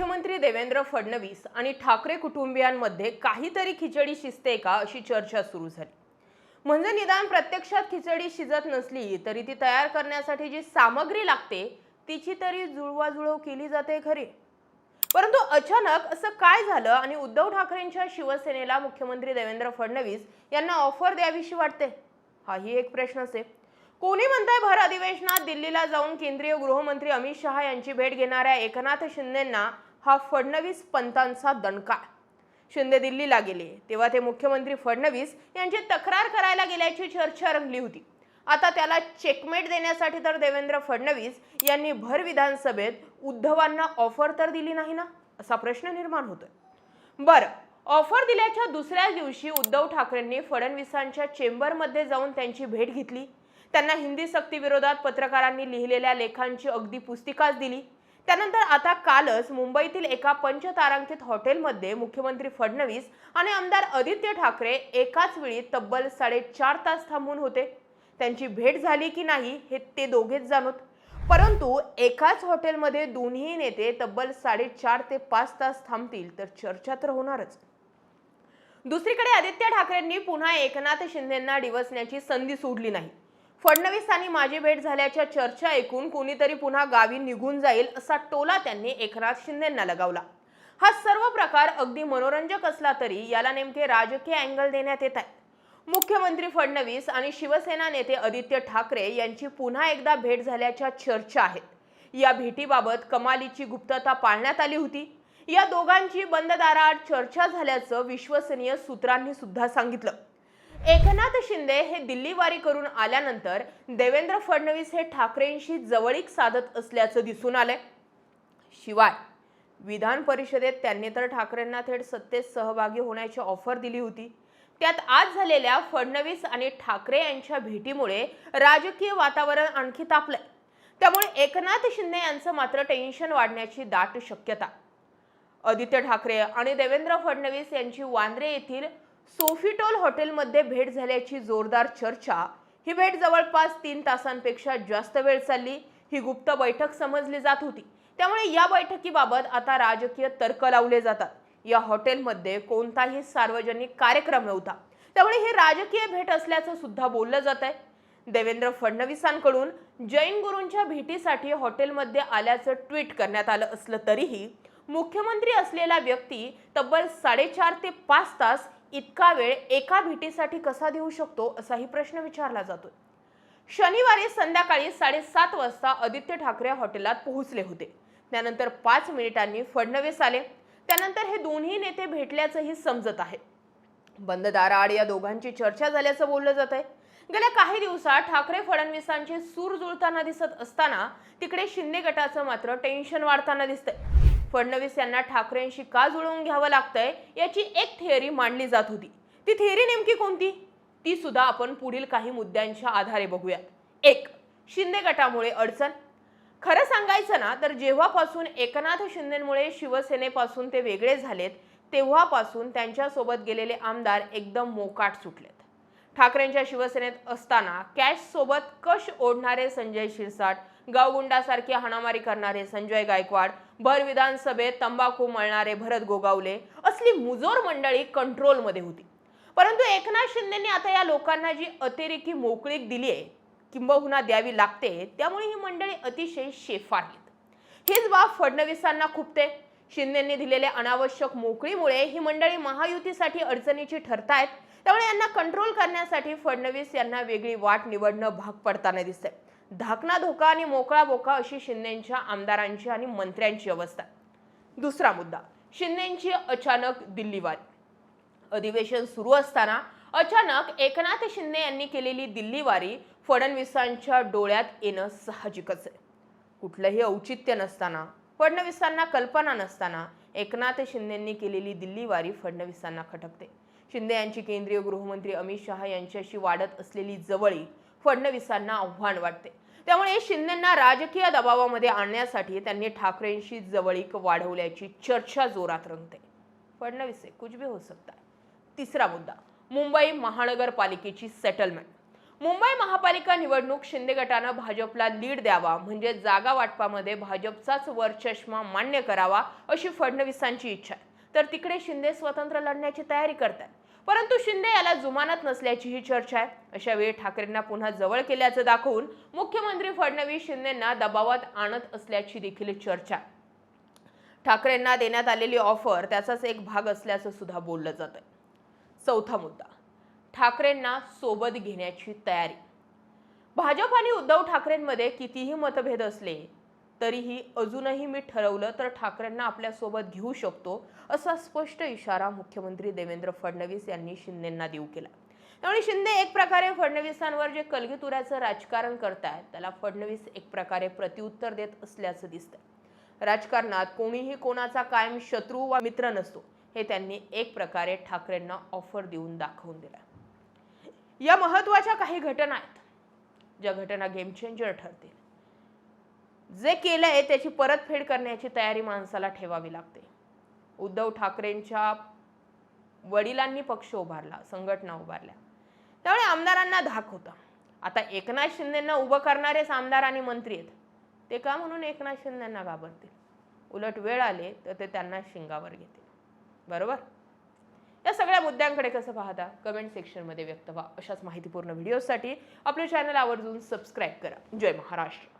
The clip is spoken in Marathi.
मुख्यमंत्री देवेंद्र फडणवीस आणि ठाकरे कुटुंबियांमध्ये काहीतरी खिचडी शिजते का अशी चर्चा सुरू झाली. म्हणजे निदान प्रत्यक्षात खिचडी शिजत नसली तरी ती तयार करण्यासाठी जी सामग्री लागते तिची तरी जुळवाजुळव केली जाते खरी. परंतु अचानक असं काय झालं आणि उद्धव ठाकरेंच्या शिवसेनेला मुख्यमंत्री देवेंद्र फडणवीस यांना ऑफर द्यावीशी वाटते? हाही एक प्रश्नच आहे कोणी म्हणताय भर अधिवेशनात दिल्लीला जाऊन केंद्रीय गृहमंत्री अमित शहा यांची भेट घेणाऱ्या एकनाथ शिंदेंना हा फडणवीस पंतांचा दणका. शिंदे दिल्लीला गेले. तेव्हा ते मुख्यमंत्री फडणवीस यांची तक्रार करायला गेल्याची चर्चा रंगली होती. आता त्याला चेकमेट देण्यासाठी तर देवेंद्र फडणवीस यांनी भर विधानसभेत उद्धवांना ऑफर तर दिली नाही ना? असा प्रश्न निर्माण होतोय. बरं ऑफर दिल्याच्या दुसऱ्या दिवशी उद्धव ठाकरेंनी फडणवीसांच्या चेंबरमध्ये जाऊन त्यांची भेट घेतली. त्यांना हिंदी सक्तीविरोधात पत्रकारांनी लिहिलेल्या लेखांची अगदी पुस्तिकाच दिली. त्यानंतर आता कालच मुंबईतील एका पंचतारांकित हॉटेलमध्ये मुख्यमंत्री फडणवीस आणि आमदार आदित्य ठाकरे एकाच वेळी तब्बल साडेचार तास थांबून होते. त्यांची भेट झाली की नाही हे ते दोघेच जाणवत परंतु एकाच हॉटेलमध्ये दोन्ही नेते तब्बल साडेचार ते पाच तास थांबतील तर चर्चा तर होणारच. दुसरीकडे आदित्य ठाकरेंनी पुन्हा एकनाथ शिंदेंना डिवसण्याची संधी सोडली नाही. फडणवीस आणि माझी भेट झाल्याच्या चर्चा ऐकून कोणीतरी पुन्हा गावी निघून जाईल असा टोला त्यांनी एकनाथ शिंदेंना लगावला. हा सर्व प्रकार अगदी मनोरंजक असला तरी याला नेमके राजकीय अँगल देण्यात येत आहे. मुख्यमंत्री फडणवीस आणि शिवसेना नेते आदित्य ठाकरे यांची पुन्हा एकदा भेट झाल्याच्या चर्चा आहेत. या भेटीबाबत कमालीची गुप्तता पाळण्यात आली होती. या दोघांची बंद दाराआड चर्चा झाल्याचं विश्वसनीय सूत्रांनी सुद्धा सांगितलं. एकनाथ शिंदे हे दिल्लीवारी करून आल्यानंतर देवेंद्र फडणवीस हे ठाकरेंशी जवळीक साधत असल्याचं दिसून आलंय. शिवाय विधान परिषदेत त्यांनी तर ठाकरेंना थेट सत्तेत सहभागी होण्याची ऑफर दिली होती. त्यात आज झालेल्या फडणवीस आणि ठाकरे यांच्या भेटीमुळे राजकीय वातावरण आणखी तापलंय. त्यामुळे एकनाथ शिंदे यांचं मात्र टेन्शन वाढण्याची दाट शक्यता. आदित्य ठाकरे आणि देवेंद्र फडणवीस यांची वांद्रे येथील सोफिटोल हॉटेलमध्ये भेट झाल्याची जोरदार चर्चा. ही भेट जवळपास तीन तासांपेक्षा जास्त वेळ चालली. ही गुप्त बैठक समजली जात होती. त्यामुळे या बैठकीबाबत आता राजकीय तर्क लावले जातात. या हॉटेलमध्ये कोणताही सार्वजनिक कार्यक्रम नव्हता. त्यामुळे ही राजकीय भेट असल्याचं सुद्धा बोललं जात आहे. देवेंद्र फडणवीसांकडून जैन गुरूंच्या भेटीसाठी हॉटेलमध्ये आल्याचं ट्विट करण्यात आलं असलं तरीही मुख्यमंत्री असलेला व्यक्ती तब्बल साडेचार ते पाच तास इतका वेळ एका भेटीसाठी कसा देऊ शकतो असाही प्रश्न विचारला जातोय. शनिवारी संध्याकाळी साडेसात वाजता आदित्य ठाकरे हॉटेलात पोहोचले होते. त्यानंतर पाच मिनिटांनी फडणवीस आले. त्यानंतर हे दोन्ही नेते भेटल्याचंही समजत आहे. बंद दाराआड या दोघांची चर्चा झाल्याचं बोललं जात आहे. गेल्या काही दिवसात ठाकरे फडणवीसांचे सूर जुळताना दिसत असताना तिकडे शिंदे गटाचं मात्र टेन्शन वाढताना दिसतंय. फडणवीस यांना ठाकरेंशी का जुळवून घ्यावं लागतंय याची एक थिअरी मांडली जात होती. ती थिअरी नेमकी कोणती? ती सुद्धा आपण पुढील काही मुद्द्यांच्या आधारे बघूयात. एक शिंदे गटामुळे अडचण. खरं सांगायचं ना तर जेव्हापासून एकनाथ शिंदेमुळे शिवसेनेपासून ते वेगळे झालेत तेव्हापासून त्यांच्यासोबत गेलेले आमदार एकदम मोकाट सुटलेत. ठाकरेंच्या शिवसेनेत असताना कॅश सोबत कश ओढणारे संजय शिरसाट गावगुंडासारखी हाणामारी करणारे संजय गायकवाड भर विधानसभेत तंबाखू मळणारे भरत गोगावले असली मुजोर मंडळी कंट्रोलमध्ये होती. परंतु एकनाथ शिंदेनी आता या लोकांना जी अतिरेकी मोकळीक दिली आहे किंबहुना द्यावी लागते त्यामुळे ही मंडळी अतिशय शेफार आहेत. हीच बाब फडणवीसांना खुपते. शिंदेंनी दिलेल्या अनावश्यक मोकळीमुळे ही मंडळी महायुतीसाठी अडचणीची ठरतायत. त्यामुळे यांना कंट्रोल करण्यासाठी फडणवीस यांना वेगळी वाट निवडणं भाग पडताना दिसतंय. धाकना धोका आणि मोकळा बोका अशी शिंदेच्या आमदारांची आणि मंत्र्यांची अवस्था. दुसरा मुद्दा शिंदेची अचानक दिल्लीवारी. अधिवेशन सुरू असताना अचानक एकनाथ शिंदे यांनी केलेली दिल्लीवारी फडणवीसांच्या डोळ्यात येणं साहजिकच आहे. कुठलंही औचित्य नसताना फडणवीसांना कल्पना नसताना एकनाथ शिंदेंनी केलेली दिल्लीवारी फडणवीसांना खटकते. शिंदे यांची केंद्रीय गृहमंत्री अमित शहा यांच्याशी वाढत असलेली जवळी फडणवीसांना आव्हान वाटते. त्यामुळे शिंदेंना राजकीय दबावामध्ये आणण्यासाठी त्यांनी ठाकरेंशी जवळीक वाढवल्याची चर्चा जोरात रंगते. फडणवीस कुछ भी हो सकता है तिसरा मुद्दा मुंबई महानगरपालिकेची सेटलमेंट मुंबई महापालिका निवडणूक शिंदे गटानं भाजपला लीड द्यावा म्हणजे जागा वाटपामध्ये भाजपचाच वरचष्मा मान्य करावा अशी फडणवीसांची इच्छा आहे. तर तिकडे शिंदे स्वतंत्र लढण्याची तयारी करतात परंतु शिंदे याला जुमानत नसल्याचीही चर्चा आहे. अशा वेळी ठाकरेंना पुन्हा जवळ केल्याचं दाखवून मुख्यमंत्री फडणवीस शिंदेंना दबावात आणत असल्याची देखील चर्चा आहे. ठाकरेंना देण्यात आलेली ऑफर त्याचाच एक भाग असल्याचं सुद्धा बोललं जात आहे चौथा मुद्दा. ठाकरेंना सोबत घेण्याची तयारी. भाजप आणि उद्धव ठाकरेंमध्ये कितीही मतभेद असले तरीही अजूनही मी ठरवलं तर ठाकरेंना आपल्यासोबत घेऊ शकतो असा स्पष्ट इशारा मुख्यमंत्री देवेंद्र फडणवीस यांनी शिंदेंना देऊ केला. त्यामुळे शिंदे एक प्रकारे फडणवीसांवर जे कलगीतुऱ्याचं राजकारण करतायत त्याला फडणवीस एक प्रकारे प्रत्युत्तर देत असल्याचं दिसतंय. राजकारणात कोणीही कोणाचा कायम शत्रू वा मित्र नसतो हे त्यांनी एक प्रकारे ठाकरेंना ऑफर देऊन दाखवून दिला या महत्त्वाच्या काही घटना आहेत ज्या घटना गेम चेंजर ठरतील. जे केलंय त्याची परतफेड करण्याची तयारी माणसाला ठेवावी लागते. उद्धव ठाकरेंच्या वडिलांनी पक्ष उभारला संघटना उभारल्या. त्यामुळे आमदारांना धाक होता. आता एकनाथ शिंदेंना उभं करणारेच आमदार आणि मंत्री आहेत. ते का म्हणून एकनाथ शिंदेंना घाबरतील? उलट वेळ आले तर ते त्यांना शिंगावर घेतील. बरोबर? या सगळ्या मुद्द्यांकडे कसं पाहता? कमेंट सेक्शनमध्ये व्यक्त व्हा. अशाच माहितीपूर्ण व्हिडिओसाठी आपले चॅनल आवर्जून सबस्क्राईब करा. जय महाराष्ट्र.